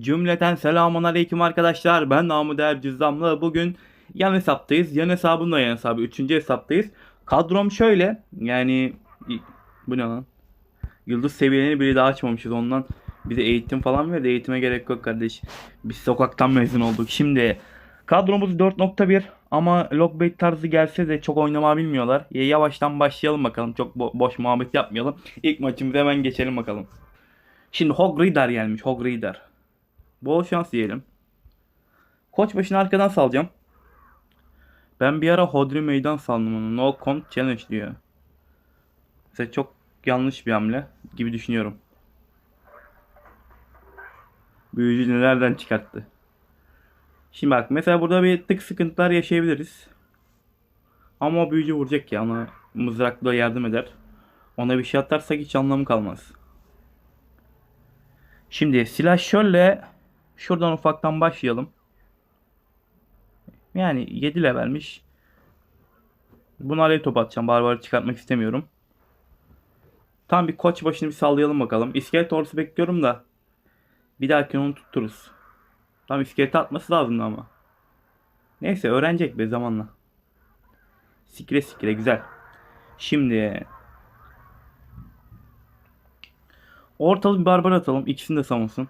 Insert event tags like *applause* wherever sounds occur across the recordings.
Cümleten selamun aleyküm arkadaşlar. Ben Namı Er Cüzdamlı. Bugün yan hesaptayız. Yan hesabımla yan hesabı. Üçüncü hesaptayız. Kadrom şöyle. Yani bu ne lan? Yıldız seviyelerini bile daha açmamışız. Ondan bize eğitim falan verdi. Eğitime gerek yok kardeş. Biz sokaktan mezun olduk. Şimdi kadromuz 4.1 ama logbait tarzı gelse de çok oynama bilmiyorlar. Ya Yavaştan başlayalım bakalım. Çok bo- boş muhabbet yapmayalım. İlk maçımıza hemen geçelim bakalım. Şimdi Hog Rider gelmiş. Hog Rider. Bol şans diyelim. Koç başını arkadan salacağım. Ben bir ara Hodri meydan saldım onu. No count challenge diyor. Mesela çok yanlış bir hamle gibi düşünüyorum. Büyücü nelerden çıkarttı. Şimdi bak mesela burada bir tık sıkıntılar yaşayabiliriz. Ama büyücü vuracak ya ona mızrakla yardım eder. Ona bir şey atarsak hiç anlamı kalmaz. Şimdi silah şöyle şuradan ufaktan başlayalım. Yani 7 levelmiş. Buna alev top atacağım. Barbarı çıkartmak istemiyorum. Tam bir koç başını bir sallayalım bakalım. İskelet ordusu bekliyorum da. Bir dahaki onu tuttururuz. Tam iskeleti atması lazımdı ama. Neyse öğrenecek be zamanla. Sikire sikire güzel. Şimdi ortalı bir barbar atalım. İkisini de savunsun.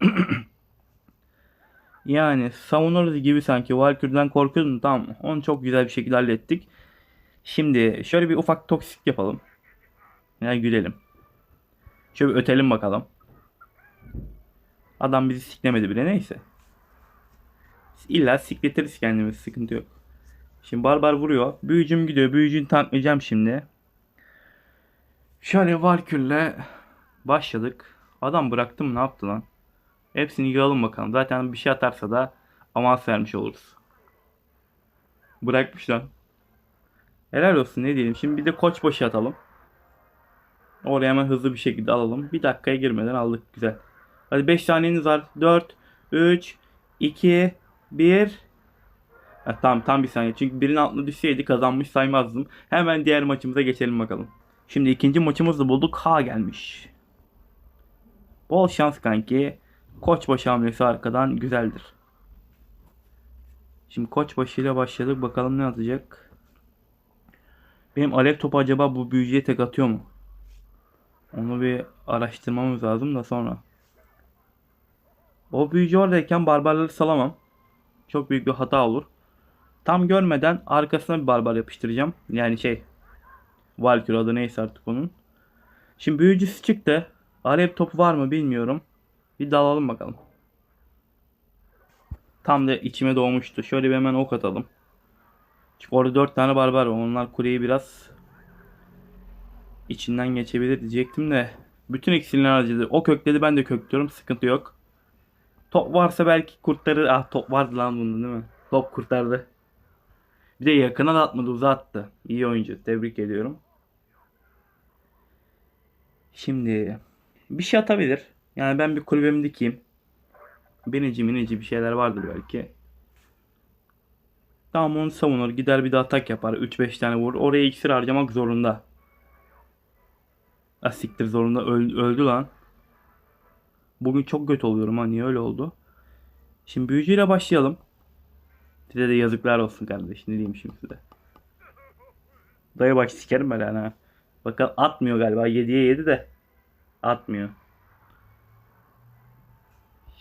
*clears throat* yani savunuruz gibi sanki. Valkyrie'den korkuyordum. Tamam. Onu çok güzel bir şekilde hallettik. Şimdi şöyle bir ufak toksik yapalım. Yani gülelim. Şöyle bir ötelim bakalım. Adam bizi siklemedi bile neyse. İlla sikletiriz kendimiz sıkıntı yok. Şimdi barbar vuruyor. Büyücüm gidiyor. Büyücünü tanklayacağım şimdi. Şöyle Valkyrie'le başladık. Adam bıraktı mı ne yaptı lan? Hepsini yığalım bakalım. Zaten bir şey atarsa da avans vermiş oluruz. Bırakmış lan. Helal olsun ne diyelim. Şimdi bir de koç başı atalım. Oraya hemen hızlı bir şekilde alalım. Bir dakikaya girmeden aldık. Güzel. Hadi 5 saniyeniz var. 4, 3, 2, 1. Ha, tamam tam bir saniye. Çünkü birinin altına düşseydi kazanmış saymazdım. Hemen diğer maçımıza geçelim bakalım. Şimdi ikinci maçımızı bulduk. Ha gelmiş. Bol şans kanki. Koçbaşı hamlesi arkadan güzeldir. Şimdi koçbaşı ile başladık. Bakalım ne atacak. Benim alev topu acaba bu büyücüye tek atıyor mu? Onu bir araştırmamız lazım da sonra. O büyücü oradayken barbarları salamam. Çok büyük bir hata olur. Tam görmeden arkasına bir barbar yapıştıracağım. Yani şey. Valkyrie adı neyse artık onun. Şimdi büyücüsü çıktı. Alev topu var mı bilmiyorum. Bir dalalım bakalım. Tam da içime doğmuştu. Şöyle bir hemen ok atalım. Çünkü orada 4 tane barbar var. Onlar kuleyi biraz içinden geçebilir diyecektim de. Bütün iksirlerini harcadı. O kökledi ben de köklüyorum. Sıkıntı yok. Top varsa belki kurtarır. Ah top vardı lan bunda değil mi? Top kurtardı. Bir de yakına da atmadı uzattı. İyi oyuncu. Tebrik ediyorum. Şimdi bir şey atabilir. Yani ben bir kulübemi dikeyim. Binici minici bir şeyler vardır belki. Tamam onu savunur. Gider bir de atak yapar. 3-5 tane vurur. Oraya iksir harcamak zorunda. Asiktir zorunda. Öl- öldü lan. Bugün çok kötü oluyorum ha. Niye öyle oldu? Şimdi büyücüyle başlayalım. Size de yazıklar olsun kardeş. Ne diyeyim şimdi size. Dayı baş sikerim ben ha. Bakın atmıyor galiba. 7'ye 7 de. Atmıyor.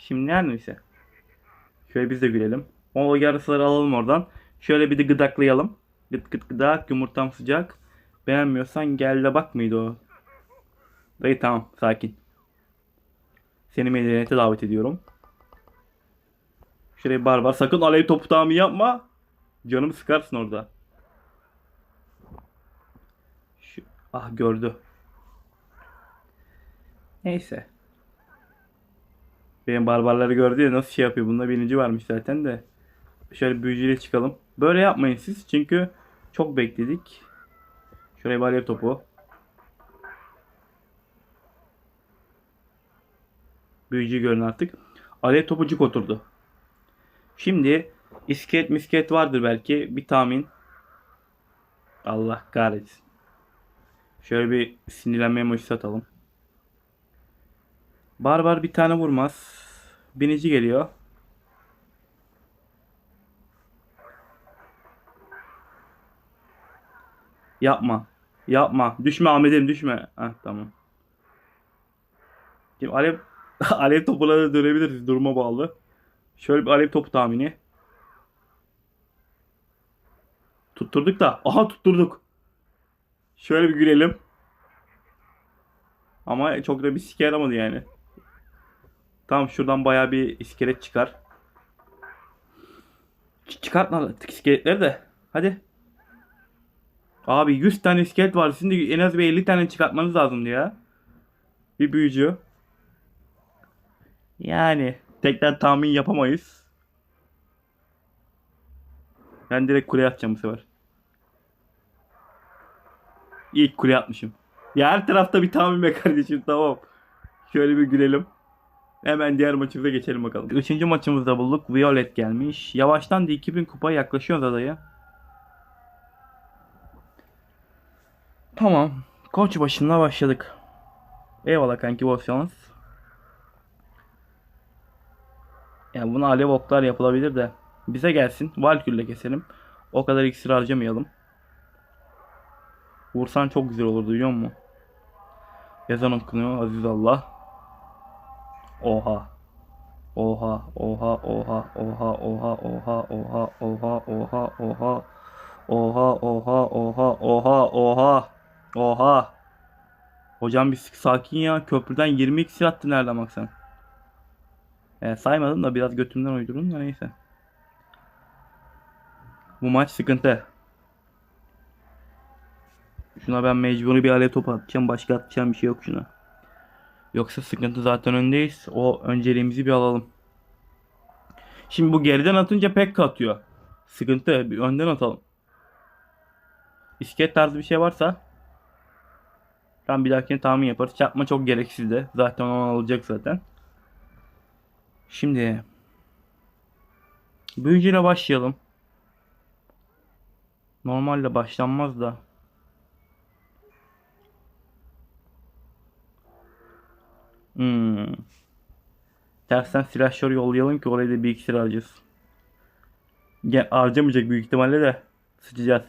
Şimdi her neyse. Şöyle biz de gülelim. O yarısıları alalım oradan. Şöyle bir de gıdaklayalım. Gıt gıt gıdak yumurtam sıcak. Beğenmiyorsan gel de bak mıydı o? Dayı tamam sakin. Seni medeniyete davet ediyorum. Şuraya barbar sakın alev topu tamamı yapma. Canımı sıkarsın orada. Şu, ah gördü. Neyse. Benim barbarları gördü ya nasıl şey yapıyor. Bunda birinci varmış zaten de. Şöyle büyücüyle çıkalım. Böyle yapmayın siz çünkü çok bekledik. Şuraya alev topu. Büyücü görün artık. Alev topucuk oturdu. Şimdi iskelet miskelet vardır belki. Bir tahmin. Allah kahretsin. Şöyle bir sinirlenme emojisi atalım. Barbar bir tane vurmaz. Binici geliyor. Yapma. Yapma. Düşme Ahmet'im düşme. Heh, tamam. Şimdi alev *laughs* alev topuna da dönebiliriz duruma bağlı. Şöyle bir alev topu tahmini. Tutturduk da. Aha tutturduk. Şöyle bir gülelim. Ama çok da bir sike yaramadı yani. Tamam şuradan bayağı bir iskelet çıkar. Ç- Çıkartma artık iskeletleri de. Hadi. Abi 100 tane iskelet var. Şimdi en az bir 50 tane çıkartmanız lazımdı ya. Bir büyücü. Yani tekrar tahmin yapamayız. Ben direkt kuleye atacağım bu sefer. İlk kuleye atmışım. Ya her tarafta bir tahmin be kardeşim tamam. Şöyle bir gülelim. Hemen diğer maçımıza geçelim bakalım. Üçüncü maçımızda bulduk. Violet gelmiş. Yavaştan da 2000 kupaya yaklaşıyoruz adaya. Tamam. Koç başına başladık. Eyvallah kanki bol. Yani buna alev oklar yapılabilir de. Bize gelsin. Valkür'le keselim. O kadar iksir harcamayalım. Vursan çok güzel olurdu biliyor musun? Ezan okunuyor Aziz Allah. Oha. Oha, oha, oha, oha, oha, oha, oha, oha, oha, oha. Oha, oha, oha, oha, oha. Oha. Hocam bir sakin ya. Köprüden 20 iksir attı nereden baksan. E, saymadım da biraz götümden uydurdum da neyse. Bu maç sıkıntı. Şuna ben mecburi bir alev topu atacağım. Başka atacağım bir şey yok şuna. Yoksa sıkıntı zaten öndeyiz. O önceliğimizi bir alalım. Şimdi bu geriden atınca pek atıyor. Sıkıntı. Bir önden atalım. İskelet tarzı bir şey varsa ben bir dahakine tahmin yaparız. Çarpma çok gereksizdi. Zaten onu alacak zaten. Şimdi büyücüyle başlayalım. Normalde başlanmaz da. Hmm. Tersten silahşör yollayalım ki oraya da bir iksir alacağız. Gel, harcamayacak büyük ihtimalle de sıçacağız.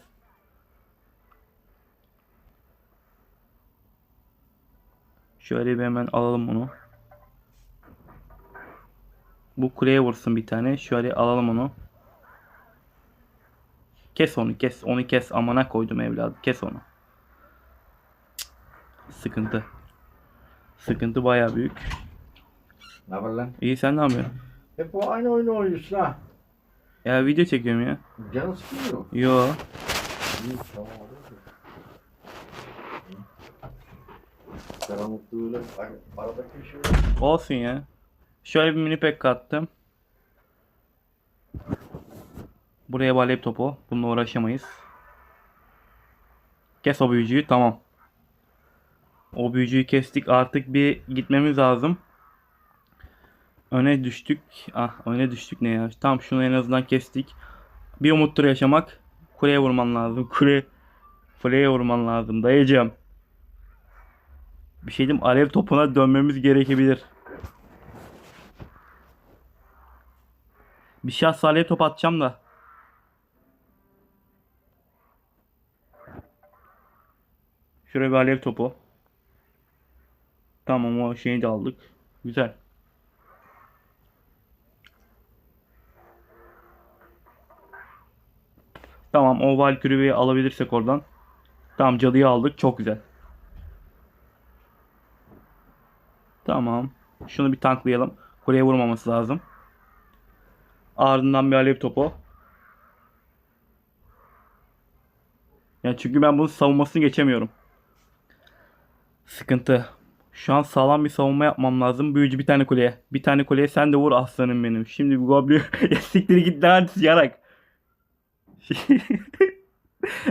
Şöyle bir hemen alalım bunu. Bu kuleye vursun bir tane. Şöyle alalım onu. Kes onu kes. Onu kes. Amana koydum evladım. Kes onu. Cık. Sıkıntı. Sıkıntı baya büyük. Ne haber lan? İyi sen ne yapıyorsun? Hep o aynı oyunu oynuyorsun ha. Ya video çekiyorum ya. Canı sıkılmıyor. Yo. İyi tamam ar- aradaki bir şey yok. Olsun ya. Şöyle bir mini pack kattım. Buraya bir alev topu. Bununla uğraşamayız. Kes o büyücüyü. Tamam. O büyücüyü kestik. Artık bir gitmemiz lazım. Öne düştük. Ah öne düştük ne ya. Tamam şunu en azından kestik. Bir umuttur yaşamak. Kuleye vurman lazım. *laughs* Kule. Kuleye vurman lazım. Dayıcım. Bir şey diyeyim alev topuna dönmemiz gerekebilir. Bir şahs alev top atacağım da. Şuraya bir alev topu. Tamam o şeyi de aldık. Güzel. Tamam o Valkyrie'yi alabilirsek oradan. Tamam cadıyı aldık. Çok güzel. Tamam. Şunu bir tanklayalım. Kuleye vurmaması lazım. Ardından bir alev topu. Yani çünkü ben bunun savunmasını geçemiyorum. Sıkıntı. Şu an sağlam bir savunma yapmam lazım. Büyücü bir tane kuleye. Bir tane kuleye sen de vur aslanım benim. Şimdi bir goblin. *laughs* siktir git lan yarak. *laughs*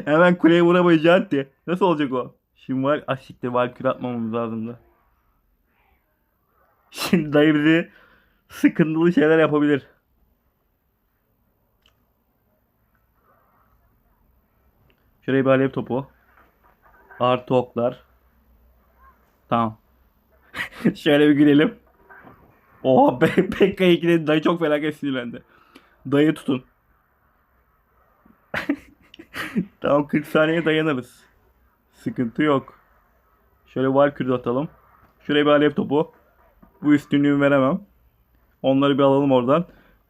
Hemen kuleye vuramayacağım diye. Nasıl olacak o? Şimdi var asiktir valkür atmamamız lazımdı. *laughs* Şimdi dayı bizi sıkıntılı şeyler yapabilir. Şuraya bir alev topu. Artı oklar. Tamam. *laughs* Şöyle bir gülelim. Oha Pe Pekka'yı ikiledi. Dayı çok felaket sinirlendi. Dayı tutun. *laughs* tamam 40 saniye dayanırız. Sıkıntı yok. Şöyle Valkyrie'de atalım. Şuraya bir alev topu. Bu üstünlüğü veremem. Onları bir alalım oradan.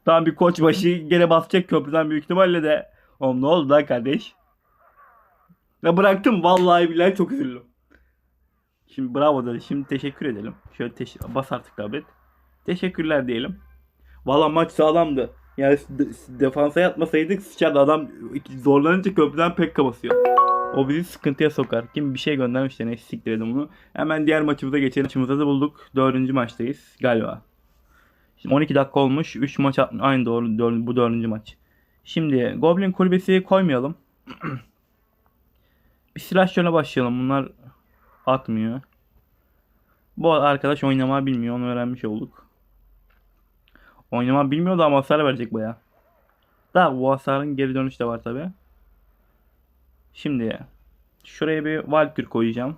Tam bir koçbaşı gene basacak köprüden büyük ihtimalle de. Oğlum ne oldu lan kardeş? Ya bıraktım vallahi billahi çok üzüldüm. Şimdi bravo dedi. Şimdi teşekkür edelim. Şöyle teş- bas artık tablet. Teşekkürler diyelim. Valla maç sağlamdı. Yani de- defansa yatmasaydık sıçardı adam zorlanınca köprüden pek basıyor. O bizi sıkıntıya sokar. Kim bir şey göndermiş de neyse siktir edin bunu. Hemen diğer maçımıza geçelim. Maçımıza da bulduk. Dördüncü maçtayız galiba. Şimdi 12 dakika olmuş. 3 maç aynı doğru dör- bu dördüncü maç. Şimdi Goblin kulübesi koymayalım. *clears throat* bir silahşörle başlayalım. Bunlar atmıyor. Bu arkadaş oynama bilmiyor. Onu öğrenmiş olduk. Oynama bilmiyor da ama hasar verecek baya. Da bu hasarın geri dönüşü de var tabi. Şimdi şuraya bir Valkyr koyacağım.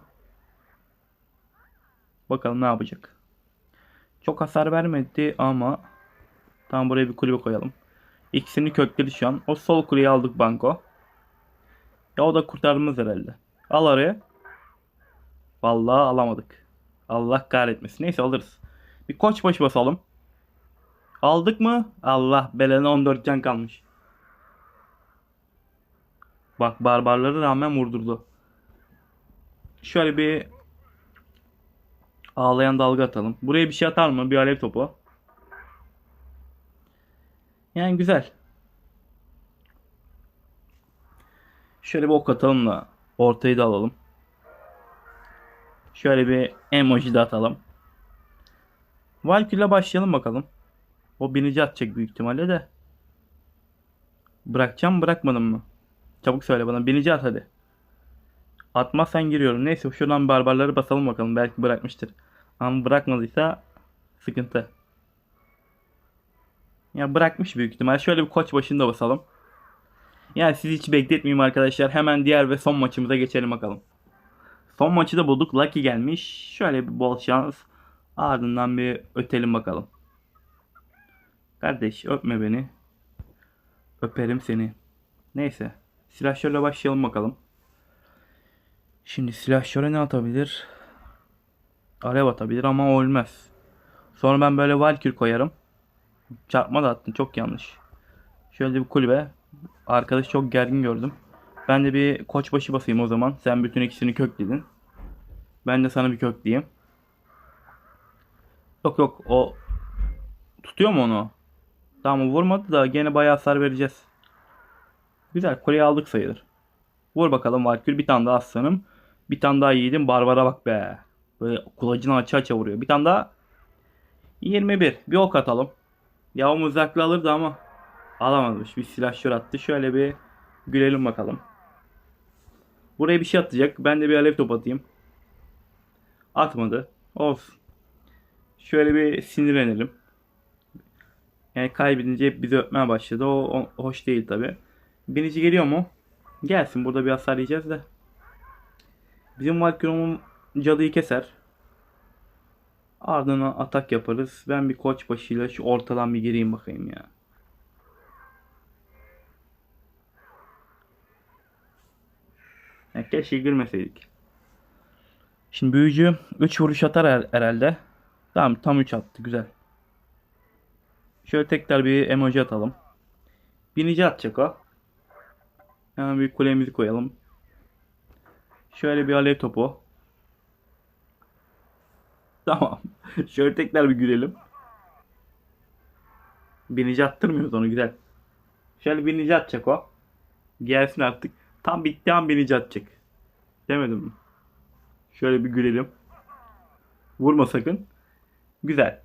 Bakalım ne yapacak. Çok hasar vermedi ama tamam buraya bir kulübe koyalım. İkisini kökledi şu an. O sol kuleyi aldık banko. Ya o da kurtarmaz herhalde. Al oraya. Vallahi alamadık. Allah kahretmesin. Neyse alırız. Bir koç başı basalım. Aldık mı? Allah belanı 14 can kalmış. Bak barbarları rağmen vurdurdu. Şöyle bir ağlayan dalga atalım. Buraya bir şey atar mı? Bir alev topu. Yani güzel. Şöyle bir ok atalım da ortayı da alalım. Şöyle bir emoji de atalım. Valkyrie'le başlayalım bakalım. O binici atacak büyük ihtimalle de. Bırakacağım bırakmadım mı? Çabuk söyle bana. Binici at hadi. Atmazsan giriyorum. Neyse şuradan barbarları basalım bakalım. Belki bırakmıştır. Ama bırakmadıysa sıkıntı. Ya bırakmış büyük ihtimal. Şöyle bir koç başında basalım. Yani sizi hiç bekletmeyeyim arkadaşlar. Hemen diğer ve son maçımıza geçelim bakalım. Son maçı da bulduk. Lucky gelmiş. Şöyle bir bol şans. Ardından bir ötelim bakalım. Kardeş öpme beni. Öperim seni. Neyse. Silahşörle başlayalım bakalım. Şimdi silahşöre ne atabilir? Alev atabilir ama o ölmez. Sonra ben böyle Valkür koyarım. Çarpma da attın çok yanlış. Şöyle bir kulübe. Arkadaş çok gergin gördüm. Ben de bir koçbaşı basayım o zaman. Sen bütün ikisini kökledin. Ben de sana bir kökleyeyim. Yok yok o tutuyor mu onu? Tamam vurmadı da gene bayağı hasar vereceğiz. Güzel kuleyi aldık sayılır. Vur bakalım Valkür bir tane daha aslanım. Bir tane daha yiğidim. Barbara bak be. Böyle kulacını açı açı vuruyor. Bir tane daha. 21. Bir ok atalım. Ya o mızraklı alırdı ama alamamış. Bir silahşör attı. Şöyle bir gülelim bakalım. Buraya bir şey atacak. Ben de bir alev top atayım. Atmadı. Olsun. Şöyle bir sinirlenelim. Yani kaybedince hep bizi öpmeye başladı. O, o hoş değil tabi. Binici geliyor mu? Gelsin burada bir hasar yiyeceğiz de. Bizim Valkyrie'nin cadıyı keser. Ardından atak yaparız. Ben bir koç başıyla şu ortadan bir gireyim bakayım ya. Ya keşke girmeseydik. Şimdi büyücü 3 vuruş atar her- herhalde. Tamam tam 3 attı güzel. Şöyle tekrar bir emoji atalım. Binici atacak o. Hemen bir kulemizi koyalım. Şöyle bir alev topu. Tamam. *laughs* Şöyle tekrar bir gülelim. Binici attırmıyoruz onu güzel. Şöyle binici atacak o. Gelsin artık. Tam bitti an binici atacak. Demedim mi? Şöyle bir gülelim. Vurma sakın. Güzel.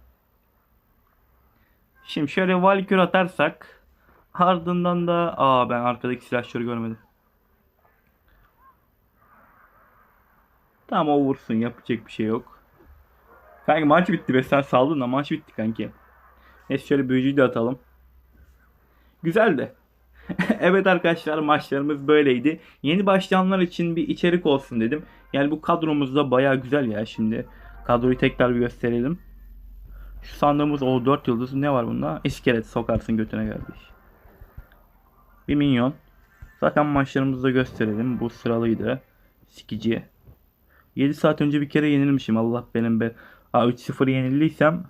Şimdi şöyle Valkür atarsak ardından da aa ben arkadaki silahşörü görmedim. Tamam o vursun yapacak bir şey yok. Kanki maç bitti be sen saldın da maç bitti kanki. Neyse şöyle büyücüyü de atalım. Güzeldi. *laughs* evet arkadaşlar maçlarımız böyleydi. Yeni başlayanlar için bir içerik olsun dedim. Yani bu kadromuz da baya güzel ya şimdi. Kadroyu tekrar bir gösterelim. Şu sandığımız o 4 yıldız ne var bunda? İskelet sokarsın götüne kardeş. Bir minyon. Zaten maçlarımızda gösterelim. Bu sıralıydı. Sikici. 7 saat önce bir kere yenilmişim. Allah benim be. Aa 3-0 yenildiysem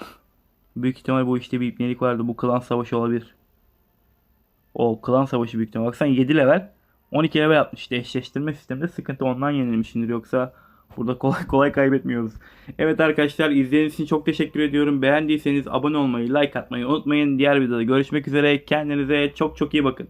*laughs* büyük ihtimal bu işte bir ipnelik vardı. Bu klan savaşı olabilir. O klan savaşı büyük ihtimal. Baksan 7 level 12 level yapmış. İşte eşleştirme sisteminde sıkıntı ondan yenilmişimdir. Yoksa burada kolay *laughs* kolay kaybetmiyoruz. Evet arkadaşlar izlediğiniz için çok teşekkür ediyorum. Beğendiyseniz abone olmayı, like atmayı unutmayın. Diğer videoda görüşmek üzere. Kendinize çok çok iyi bakın.